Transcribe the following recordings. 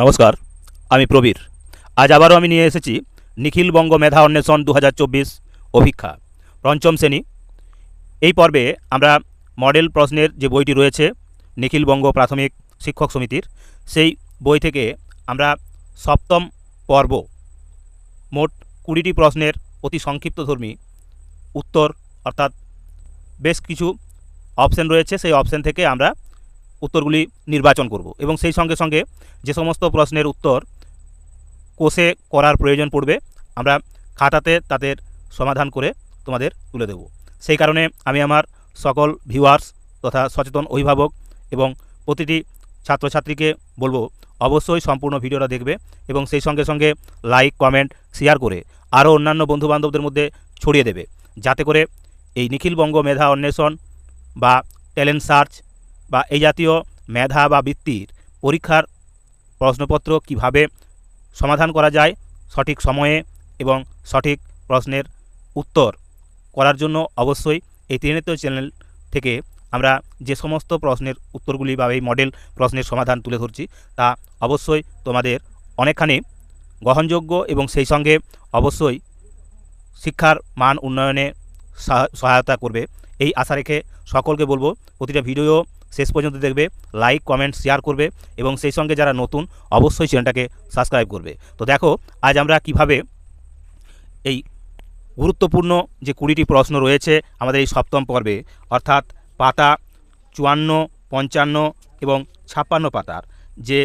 নমস্কার, আমি প্রবীর। আজ আবারও আমি নিয়ে এসেছি নিখিলবঙ্গ মেধা অন্বেষণ দু অভিক্ষা, পঞ্চম শ্রেণি। এই পর্বে আমরা মডেল প্রশ্নের যে বইটি রয়েছে নিখিলবঙ্গ প্রাথমিক শিক্ষক সমিতির, সেই বই থেকে আমরা সপ্তম পর্ব, মোট কুড়িটি প্রশ্নের অতি সংক্ষিপ্তধর্মী উত্তর, অর্থাৎ বেশ কিছু অপশন রয়েছে, সেই অপশন থেকে আমরা উত্তরগুলি নির্বাচন করব এবং সেই সঙ্গে সঙ্গে যে সমস্ত প্রশ্নের উত্তর কোষে করার প্রয়োজন পড়বে, আমরা খাতাতে তাদের সমাধান করে তোমাদের তুলে দেব। সেই কারণে আমি আমার সকল ভিউয়ার্স তথা সচেতন অভিভাবক এবং প্রতিটি ছাত্রছাত্রীকে বলব, অবশ্যই সম্পূর্ণ ভিডিওটা দেখবে এবং সেই সঙ্গে সঙ্গে লাইক কমেন্ট শেয়ার করে আরও অন্যান্য বন্ধুবান্ধবদের মধ্যে ছড়িয়ে দেবে। যাতে করে এই নিখিলবঙ্গ মেধা অন্বেষণ বা ট্যালেন্ট সার্চ বা এই জাতীয় মেধা বা বৃত্তির পরীক্ষার প্রশ্নপত্র কীভাবে সমাধান করা যায়, সঠিক সময়ে এবং সঠিক প্রশ্নের উত্তর করার জন্য অবশ্যই এই ত্রিনেত্র চ্যানেল থেকে আমরা যে সমস্ত প্রশ্নের উত্তরগুলি বা এই মডেল প্রশ্নের সমাধান তুলে ধরছি, তা অবশ্যই তোমাদের অনেকখানি গ্রহণযোগ্য এবং সেই সঙ্গে অবশ্যই শিক্ষার মান উন্নয়নে সহা- সহায়তা করবে। এই আশা রেখে সকলকে বলব, প্রতিটা ভিডিও শেষ পর্যন্ত দেখবে লাইক কমেন্ট শেয়ার করবে এবং সেই সঙ্গে যারা নতুন অবশ্যই চ্যানেলটাকে সাবস্ক্রাইব করবে। তো দেখো, আজ আমরা কীভাবে এই গুরুত্বপূর্ণ যে কুড়িটি প্রশ্ন রয়েছে আমাদের এই সপ্তম পর্বে, অর্থাৎ পাতা চুয়ান্ন, পঞ্চান্ন এবং ছাপ্পান্ন পাতার যে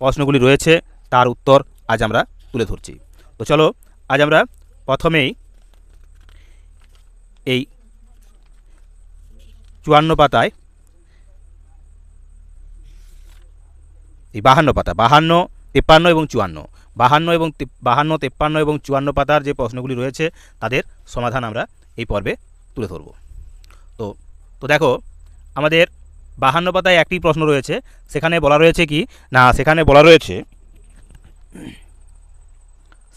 প্রশ্নগুলি রয়েছে তার উত্তর আজ আমরা তুলে ধরছি। তো চলো, আজ আমরা প্রথমেই এই চুয়ান্ন পাতায় এই বাহান্ন পাতা, বাহান্ন, তেপ্পান্ন এবং চুয়ান্ন। বাহান্ন এবং বাহান্ন, তেপ্পান্ন এবং চুয়ান্ন পাতার যে প্রশ্নগুলি রয়েছে, তাদের সমাধান আমরা এই পর্বে তুলে ধরব। তো তো দেখো, আমাদের বাহান্ন পাতায় একটি প্রশ্ন রয়েছে, সেখানে বলা রয়েছে কি, না, সেখানে বলা রয়েছে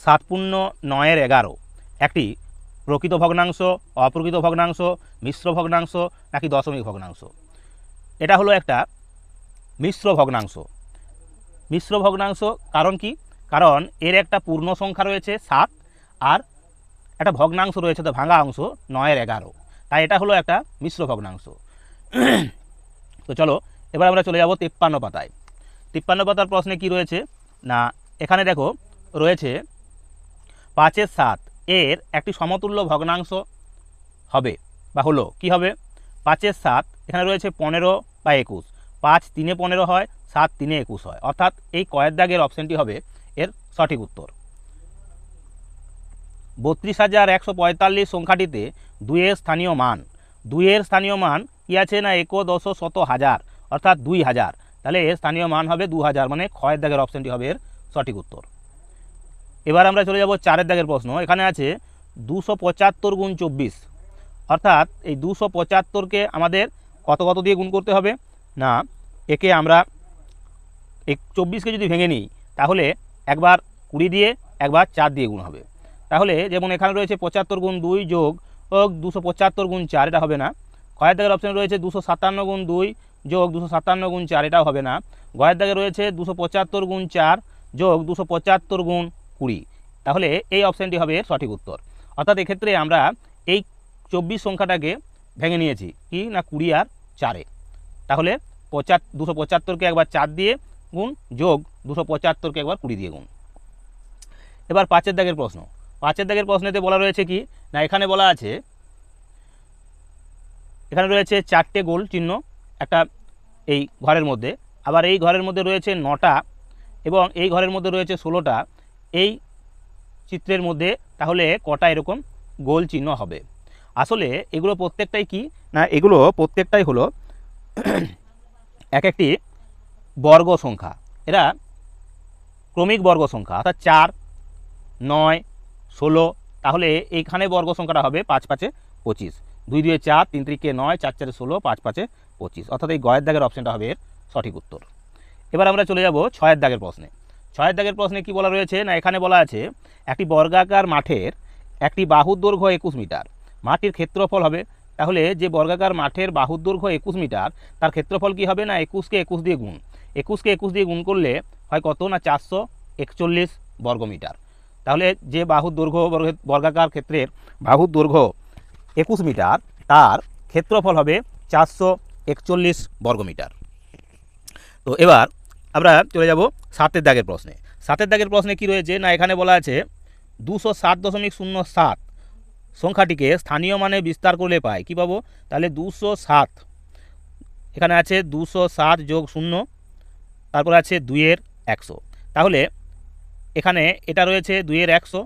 সাত পূর্ণ নয়ের এগারো, একটি প্রকৃত ভগ্নাংশ, অপ্রকৃত ভগ্নাংশ, মিশ্র ভগ্নাংশ নাকি দশমিক ভগ্নাংশ? এটা হলো একটা মিশ্র ভগ্নাংশ। মিশ্র ভগ্নাংশ, কারণ কি? কারণ এর একটা পূর্ণ সংখ্যা রয়েছে সাত, আর একটা ভগ্নাংশ রয়েছে তো ভাঙা অংশ নয়ের এগারো। তাই এটা হলো একটা মিশ্র ভগ্নাংশ। তো চলো, এবার আমরা চলে যাব তিপ্পান্ন পাতায়। তিপ্পান্ন পাতার প্রশ্নে কি রয়েছে? না, এখানে দেখো, রয়েছে পাঁচের সাত, এর একটি সমতুল্য ভগ্নাংশ হবে বা হলো, কি হবে? পাঁচের সাত, এখানে রয়েছে পনেরো বা একুশ। পাঁচ তিনে পনেরো হয় সাত তিনে একুশ হয়। অর্থাৎ এই কয়ের দাগের অপশানটি হবে এর সঠিক উত্তর। বত্রিশ হাজার একশো পঁয়তাল্লিশ সংখ্যাটিতে দুইয়ের স্থানীয় মান। দুইয়ের স্থানীয় মান কী আছে না একো দশ শত হাজার? অর্থাৎ দুই হাজার। তাহলে এর স্থানীয় মান হবে দু হাজার মানে ক্ষয়ের দাগের অপশানটি হবে এর সঠিক উত্তর। এবার আমরা চলে যাব চারের দাগের প্রশ্ন। এখানে আছে দুশো পঁচাত্তর গুণ চব্বিশ। অর্থাৎ এই দুশো পঁচাত্তরকে আমাদের কত কত দিয়ে গুণ করতে হবে? না, একে আমরা এক চব্বিশকে যদি ভেঙে নিই, তাহলে একবার কুড়ি দিয়ে, একবার চার দিয়ে গুণ হবে। তাহলে যেমন এখানে রয়েছে পঁচাত্তর গুণ দুই যোগ দুশো পঁচাত্তর গুণ চার, এটা হবে না। কয়ের দাগের অপশানে রয়েছে দুশো সাতান্ন গুণ দুই যোগ দুশো সাতান্ন গুণ চার, এটাও হবে না। গয়ের দাগে রয়েছে দুশো পঁচাত্তর গুণ চার যোগ দুশো পঁচাত্তর গুণ কুড়ি। তাহলে এই অপশানটি হবে সঠিক উত্তর। অর্থাৎ এক্ষেত্রে আমরা এই চব্বিশ সংখ্যাটাকে ভেঙে নিয়েছি, কি না কুড়ি আর চারে। তাহলে পঁচাত দুশো পঁচাত্তরকে একবার চার দিয়ে গুণ যোগ দুশো পঁচাত্তরকে একবার কুড়ি দিয়ে গুণ। এবার পাঁচের দাগের প্রশ্ন। পাঁচের দাগের প্রশ্নেতে বলা রয়েছে কি? না, এখানে বলা আছে, এখানে রয়েছে চারটে গোল চিহ্ন একটা এই ঘরের মধ্যে, আবার এই ঘরের মধ্যে রয়েছে নটা এবং এই ঘরের মধ্যে রয়েছে ষোলোটা। এই চিত্রের মধ্যে তাহলে কটা এরকম গোল চিহ্ন হবে? আসলে এগুলো প্রত্যেকটাই কি? না, এগুলো প্রত্যেকটাই হলো এক একটি বর্গ সংখ্যা। এরা ক্রমিক বর্গ সংখ্যা, অর্থাৎ চার, নয়, ষোলো, তাহলে এইখানে বর্গ সংখ্যাটা হবে পাঁচ পাঁচে পঁচিশ। দুই দুয়ে চার, তিন তিরিকে নয়, চার চারে ষোলো, পাঁচ পাঁচে পঁচিশ। অর্থাৎ এই গয়ের দাগের অপশানটা হবে এর সঠিক উত্তর। এবার আমরা চলে যাব ছয়ের দাগের প্রশ্নে। ছয়ের দাগের প্রশ্নে কি বলা রয়েছে? না, এখানে বলা আছে, একটি বর্গাকার মাঠের একটি বাহুর দৈর্ঘ্য একুশ মিটার। মাটির ক্ষেত্রফল হবে, তাহলে যে বর্গাকার মাঠের বাহুর দৈর্ঘ্য একুশ মিটার, তার ক্ষেত্রফল কি হবে? না, একুশকে একুশ দিয়ে গুণ। একুশকে একুশ দিয়ে গুণ করলে হয় কত না চারশো একচল্লিশ বর্গমিটার। তাহলে যে বাহুর দৈর্ঘ্য বর্গ- বর্গাকার ক্ষেত্রের বাহুর দৈর্ঘ্য একুশ মিটার, তার ক্ষেত্রফল হবে চারশো একচল্লিশ বর্গমিটার। তো এবার আমরা চলে যাব সাতের দাগের প্রশ্নে। সাতের দাগের প্রশ্নে কি রয়েছে? না, এখানে বলা আছে দুশো সাত দশমিক শূন্য সাত সংখ্যাটিকে স্থানীয় মানে বিস্তার করলে পাই। কী পাবো? তাহলে দুশো সাত। এখানে আছে দুশো সাত যোগ শূন্য তারপর আছে দুইয়ের একশো। তাহলে এখানে এটা রয়েছে দুইয়ের একশো,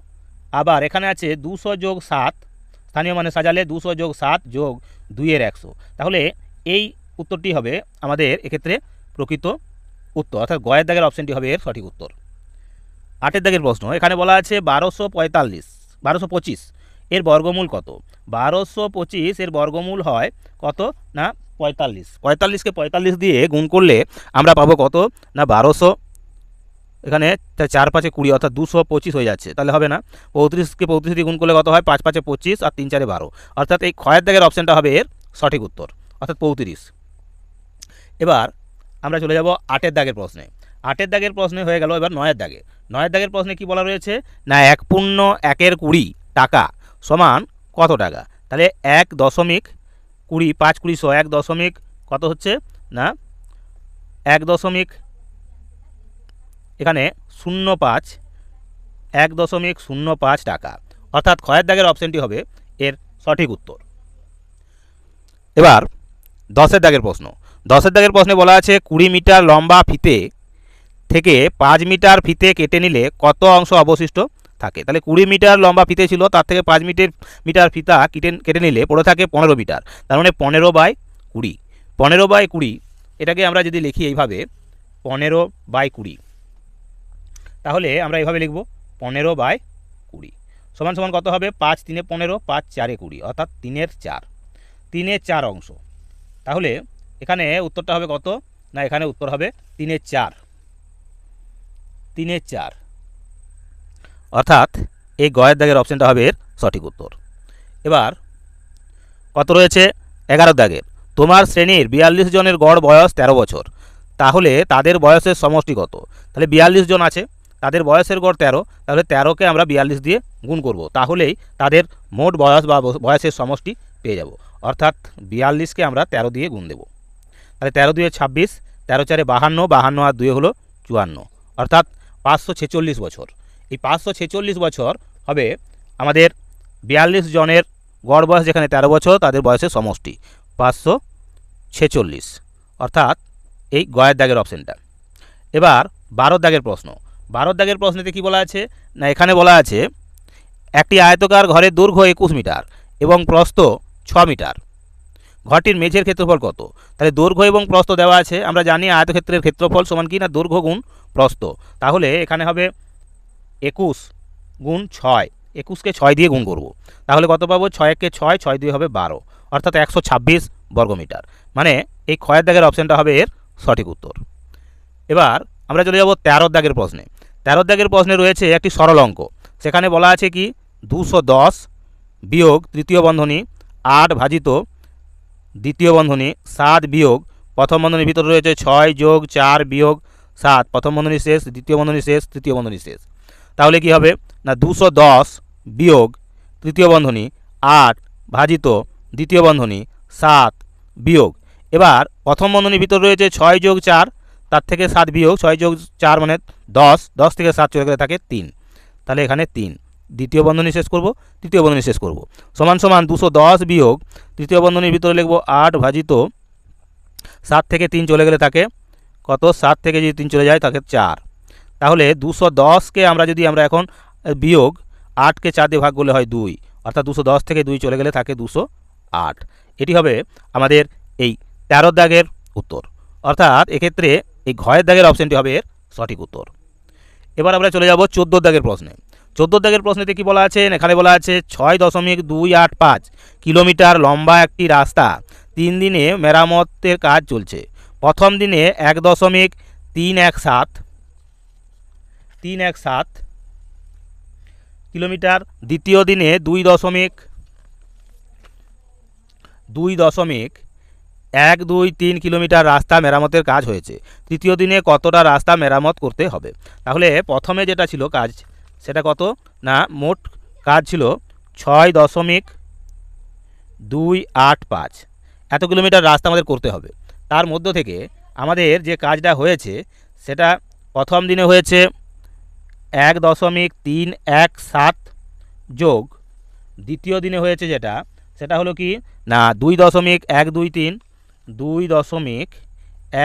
আবার এখানে আছে দুশো যোগ সাত, স্থানীয় মানে সাজালে দুশো যোগ সাত যোগ দুইয়ের একশো। তাহলে এই উত্তরটি হবে আমাদের এক্ষেত্রে প্রকৃত উত্তর, অর্থাৎ গয়ের দাগের অপশনটি হবে এর সঠিক উত্তর। আটের দাগের প্রশ্ন, এখানে বলা আছে বারোশো পঁয়তাল্লিশ, বারোশো পঁচিশ, এর বর্গমূল কত? বারোশো পঁচিশ এর বর্গমূল হয় কত না পঁয়তাল্লিশ। পঁয়তাল্লিশকে পঁয়তাল্লিশ দিয়ে গুণ করলে আমরা পাবো কত? না, বারোশো। এখানে চার পাঁচে কুড়ি অর্থাৎ দুশো পঁচিশ হয়ে যাচ্ছে। তাহলে হবে না। পঁয়ত্রিশকে পঁয়ত্রিশ দিয়ে গুণ করলে কত হয়? পাঁচ পাঁচে পঁচিশ আর তিন চারে বারো। অর্থাৎ এই ক্ষয়ের দাগের অপশানটা হবে এর সঠিক উত্তর, অর্থাৎ পঁয়ত্রিশ। এবার আমরা চলে যাব আটের দাগের প্রশ্নে। আটের দাগের প্রশ্নে হয়ে গেল এবার নয়ের দাগে। নয়ের দাগের প্রশ্নে কি বলা রয়েছে? না, এক পূর্ণ একের কুড়ি টাকা সমান কত টাকা? তাহলে এক দশমিক কুড়ি, পাঁচ কুড়ি কুড়িশো এক দশমিক কত হচ্ছে? না, এক দশমিক, এখানে শূন্য পাঁচ, এক দশমিক শূন্য পাঁচ টাকা। অর্থাৎ ক্ষয়ের দাগের অপশানটি হবে এর সঠিক উত্তর। এবার দশের দাগের প্রশ্ন। দশের দাগের প্রশ্নে বলা আছে, কুড়ি মিটার লম্বা ফিতে থেকে পাঁচ মিটার ফিতে কেটে নিলে কত অংশ অবশিষ্ট? থাকে। তাহলে কুড়ি মিটার লম্বা ফিতে ছিল, তার থেকে পাঁচ মিটার মিটার ফিতা কেটে কেটে নিলে পড়ে থাকে পনেরো মিটার। তার মানে পনেরো বাই কুড়ি। পনেরো বাই কুড়ি, এটাকে আমরা যদি লিখি এইভাবে, পনেরো বাই কুড়ি। তাহলে আমরা এইভাবে লিখব, পনেরো বাই কুড়ি। সমান সমান কত হবে? পাঁচ তিনে পনেরো, পাঁচ চারে কুড়ি, অর্থাৎ তিনের চার। তিনের চার অংশ। তাহলে এখানে উত্তরটা হবে কত? না, এখানে উত্তর হবে তিনের চার। তিনের চার। অর্থাৎ এই গয়ের দাগের অপশানটা হবে এর সঠিক উত্তর। এবার, কত রয়েছে? এগারো দাগের। তোমার শ্রেণির বিয়াল্লিশ জনের গড় বয়স ১৩ বছর। তাহলে তাদের বয়সের সমষ্টি কত? তাহলে বিয়াল্লিশ জন আছে, তাদের বয়সের গড় ১৩ তাহলে ১৩কে আমরা বিয়াল্লিশ দিয়ে গুণ করব। তাহলেই তাদের মোট বয়স বা বয়সের সমষ্টি পেয়ে যাব। অর্থাৎ বিয়াল্লিশকে আমরা ১৩ দিয়ে গুণ দেব। তাহলে তেরো দুয়ে ছাব্বিশ, তেরো চারে বাহান্ন বাহান্ন আর দুয়ে হলো চুয়ান্ন। অর্থাৎ পাঁচশো ছেচল্লিশ বছর। এই পাঁচশো ছেচল্লিশ বছর হবে আমাদের বিয়াল্লিশ জনের গড় বয়স যেখানে তেরো বছর, তাদের বয়সের সমষ্টি, পাঁচশো ছেচল্লিশ। অর্থাৎ এই গয়ের দাগের অপশানটা এবার বারো দাগের প্রশ্ন। বারো দাগের প্রশ্নেতে কি বলা আছে? না, এখানে বলা আছে, একটি আয়তকার ঘরের দৈর্ঘ্য একুশ মিটার এবং প্রস্থ ছ মিটার। ঘরটির মেঝের ক্ষেত্রফল কত? তাহলে দৈর্ঘ্য এবং প্রস্থ দেওয়া আছে, আমরা জানি আয়তক্ষেত্রের ক্ষেত্রফল সমান কি না? দৈর্ঘ্য গুণ প্রস্থ। তাহলে এখানে হবে একুশ গুণ ছয়, একুশকে ছয় দিয়ে গুণ করব। তাহলে কত পাবো? ছয়কে ছয় ছয় দিয়ে হবে বারো, অর্থাৎ একশো ছাব্বিশ বর্গমিটার। মানে এই ক্ষয়ের দাগের অপশানটা হবে এর সঠিক উত্তর। এবার আমরা চলে যাব তেরো দাগের প্রশ্নে। তেরো দাগের প্রশ্নে রয়েছে একটি সরল অঙ্ক। সেখানে বলা আছে কি? দুশো দশ বিয়োগ তৃতীয় বন্ধনী আট ভাজিত দ্বিতীয় বন্ধনী সাত বিয়োগ, প্রথম বন্ধনীর ভিতরে রয়েছে ছয় যোগ চার বিয়োগ সাত, প্রথম বন্ধনী শেষ, দ্বিতীয় বন্ধনী শেষ, তৃতীয় বন্ধনী শেষ। তাহলে কি হবে? না, দুশো দশ বিয়োগ তৃতীয় বন্ধনী আট ভাজিত দ্বিতীয় বন্ধনী সাত বিয়োগ। এবার প্রথম বন্ধনীর ভিতর রয়েছে ছয় যোগ চার, তার থেকে সাত বিয়োগ, ছয় যোগ চার মানে দশ দশ থেকে সাত চলে গেলে থাকে তিন। তাহলে এখানে তিন। দ্বিতীয় বন্ধনী শেষ করব, তৃতীয় বন্ধনী শেষ করব। সমান সমান দুশো দশ বিয়োগ, তৃতীয় বন্ধনীর ভিতরে লিখব আট ভাজিত সাত থেকে তিন চলে গেলে থাকে কত? সাত থেকে যদি তিন চলে যায় তাকে চার। তাহলে দুশো দশকে আমরা যদি আমরা এখন বিয়োগ আটকে চার দিয়ে ভাগ করলে হয় দুই। অর্থাৎ দুশো দশ থেকে দুই চলে গেলে থাকে দুশো আট। এটি হবে আমাদের এই তেরো দাগের উত্তর। অর্থাৎ এক্ষেত্রে এই ঘয়ের দাগের অপশানটি হবে এর সঠিক উত্তর। এবার আমরা চলে যাব চোদ্দ দাগের প্রশ্নে। চোদ্দ দাগের প্রশ্নেতে কি বলা আছে? এখানে বলা আছে ছয় দশমিক দুই আট পাঁচ কিলোমিটার লম্বা একটি রাস্তা। তিন দিনে মেরামতের কাজ চলছে। প্রথম দিনে এক দশমিক তিন এক সাত তিন এক সাত। কিলোমিটার। দ্বিতীয় দিনে দুই দশমিক দুই দশমিক, এক, দুই, তিন কিলোমিটার রাস্তা মেরামতের কাজ হয়েছে। তৃতীয় দিনে কতটা রাস্তা মেরামত করতে হবে? তাহলে প্রথমে যেটা ছিল কাজ, সেটা কত? না, মোট কাজ ছিল ছয় দশমিক দুই আট পাঁচ। এত কিলোমিটার রাস্তা আমাদের করতে হবে। তার মধ্য থেকে আমাদের যে কাজটা হয়েছে, সেটা প্রথম দিনে হয়েছে এক দশমিক তিন এক সাত যোগ দ্বিতীয় দিনে হয়েছে যেটা, সেটা হলো কি? না, দুই দশমিক এক দুই তিন, দুই দশমিক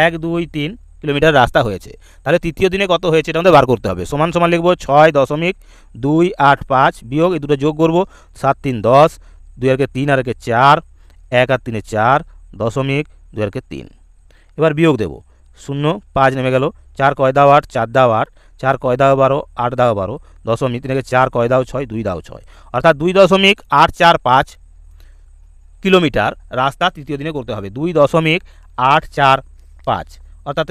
এক দুই তিন কিলোমিটার রাস্তা হয়েছে। তাহলে তৃতীয় দিনে কত হয়েছে এটা আমাদের বার করতে হবে। সমান সমান লিখব ছয় দশমিক দুই আট পাঁচ বিয়োগ, এই দুটো যোগ করব সাত তিন দশ, দুই আরকে তিন আর একে চার, এক আর তিনে চার, দশমিক দুই আরকে তিন। এবার বিয়োগ দেবো। শূন্য, পাঁচ নেমে গেল, চার কয় দাও আট, চার দাও আট চার কয় দাও বারো, আট দাও বারো, দশমিক তিনকে চার কয় দাও ছয়, দুই দাও ছয়। অর্থাৎ দুই দশমিক আট চার পাঁচ কিলোমিটার রাস্তা তৃতীয় দিনে করতে হবে। দুই দশমিক আট চার পাঁচ। অর্থাৎ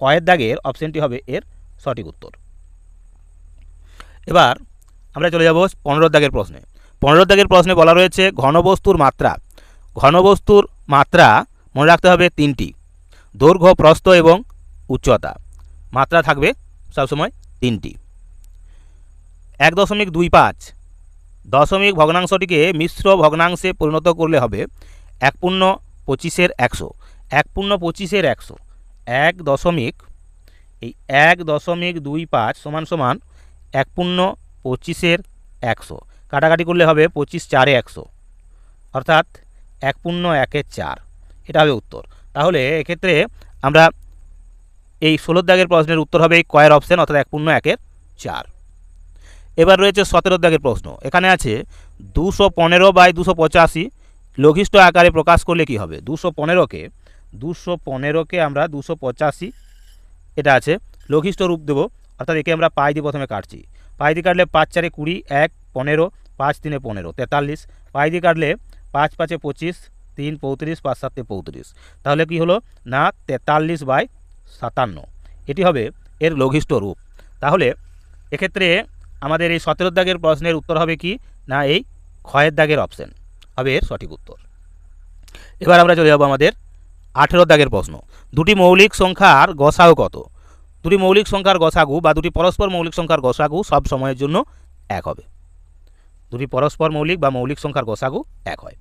কয়ের দাগের অপশানটি হবে এর সঠিক উত্তর। এবার আমরা চলে যাব পনেরো দাগের প্রশ্নে। পনেরো দাগের প্রশ্নে বলা রয়েছে ঘনবস্তুর মাত্রা। ঘনবস্তুর মাত্রা মনে রাখতে হবে তিনটি। দৈর্ঘ্য, প্রস্থ এবং উচ্চতা। মাত্রা থাকবে সবসময়? তিনটি। এক দশমিক দুই পাঁচ। দশমিক ভগ্নাংশটিকে মিশ্র ভগ্নাংশে পরিণত করলে হবে এক পূর্ণ পঁচিশের একশো। এক পূর্ণ পঁচিশের একশো। এক দশমিক এই এক দশমিক দুই পাঁচ সমান সমান এক পূর্ণ পঁচিশের একশো। কাটাকাটি করলে হবে পঁচিশ চারে একশো। অর্থাৎ এক পূর্ণ একের চার। এটা হবে উত্তর। তাহলে এক্ষেত্রে আমরা এই ষোলো দাগের প্রশ্নের উত্তর হবে কয়ের অপশান অর্থাৎ এক পূর্ণ একের চার। এবার রয়েছে সতেরো দাগের প্রশ্ন। এখানে আছে দুশো পনেরো বাই দুশো পঁচাশি। লঘিষ্ঠ আকারে প্রকাশ করলে কি হবে? দুশো পনেরোকে দুশো পনেরোকে আমরা দুশো পঁচাশি, এটা আছে, লঘিষ্ঠ রূপ দেবো। অর্থাৎ একে আমরা পাই দিয়ে প্রথমে কাটছি। পাই দিয়ে কাটলে পাঁচ চারে কুড়ি, এক, পনেরো, পাঁচ তিনে পনেরো, তেতাল্লিশ। পাই দিয়ে কাটলে পাঁচ পাঁচে পঁচিশ, তিন, পঁয়ত্রিশ, পাঁচ সাতে পঁয়ত্রিশ। তাহলে কি হলো? না, তেতাল্লিশ বাই সাতান্ন। এটি হবে এর লঘিষ্ঠ রূপ। তাহলে এক্ষেত্রে আমাদের এই সতেরো দাগের প্রশ্নের উত্তর হবে কি? না, এই ক্ষয়ের দাগের অপশন হবে এর সঠিক উত্তর। এবার আমরা চলে যাব আমাদের আঠেরো দাগের প্রশ্ন। দুটি মৌলিক সংখ্যার গসাগু কত? দুটি মৌলিক সংখ্যার গসাগু বা দুটি পরস্পর মৌলিক সংখ্যার গসাগু সব সময়ের জন্য এক হবে। দুটি পরস্পর মৌলিক বা মৌলিক সংখ্যার গসাগু এক হয়।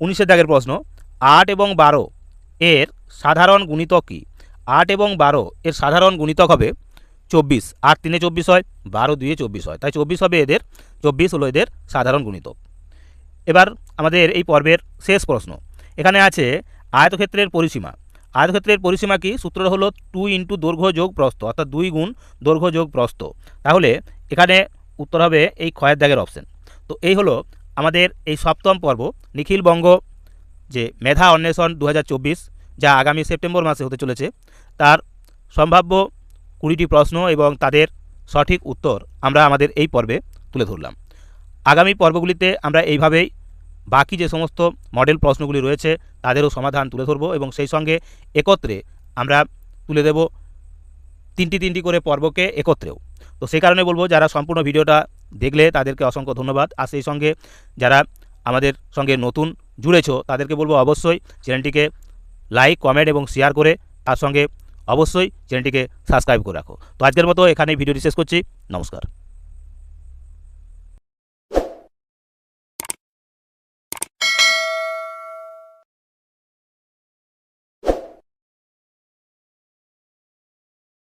উনিশের দাগের প্রশ্ন, আট এবং বারো এর সাধারণ গুণিতক কী? আট এবং বারো এর সাধারণ গুণিতক হবে চব্বিশ। আট তিনে চব্বিশ হয়, বারো দুয়ে চব্বিশ হয়। তাই চব্বিশ হবে এদের, চব্বিশ হলো এদের সাধারণ গুণিতক। এবার আমাদের এই পর্বের শেষ প্রশ্ন। এখানে আছে আয়তক্ষেত্রের পরিসীমা। আয়তক্ষেত্রের পরিসীমা কি? সূত্রটা হলো টু ইন্টু দৈর্ঘ্য যোগ প্রস্থ, অর্থাৎ দুই গুণ দৈর্ঘ্য যোগ প্রস্থ। তাহলে এখানে উত্তর হবে এই ক্ষয়ের দাগের অপশন। তো এই হলো আমাদের এই সপ্তম পর্ব নিখিলবঙ্গ যে মেধা অন্বেষণ দু হাজার চব্বিশ। যা আগামী সেপ্টেম্বর মাসে হতে চলেছে, তার সম্ভাব্য কুড়িটি প্রশ্ন এবং তাদের সঠিক উত্তর আমরা আমাদের এই পর্বে তুলে ধরলাম। আগামী পর্বগুলিতে আমরা এইভাবেই বাকি যে সমস্ত মডেল প্রশ্নগুলি রয়েছে, তাদেরও সমাধান তুলে ধরবো এবং সেই সঙ্গে একত্রে আমরা তুলে দেব তিনটি তিনটি করে পর্বকে একত্রেও। তো সেই কারণে বলব, যারা সম্পূর্ণ ভিডিওটা দেখলে তাদেরকে অসংখ্য ধন্যবাদ। আর সেই সঙ্গে যারা আমাদের সঙ্গে নতুন জুড়েছো, তাদেরকে বলব অবশ্যই চ্যানেলটিকে লাইক, কমেন্ট এবং শেয়ার করে তার সঙ্গে অবশ্যই চ্যানেলটিকে সাবস্ক্রাইব করে রাখো। তো আজকের মতো এখানেই ভিডিওটি শেষ করছি। নমস্কার।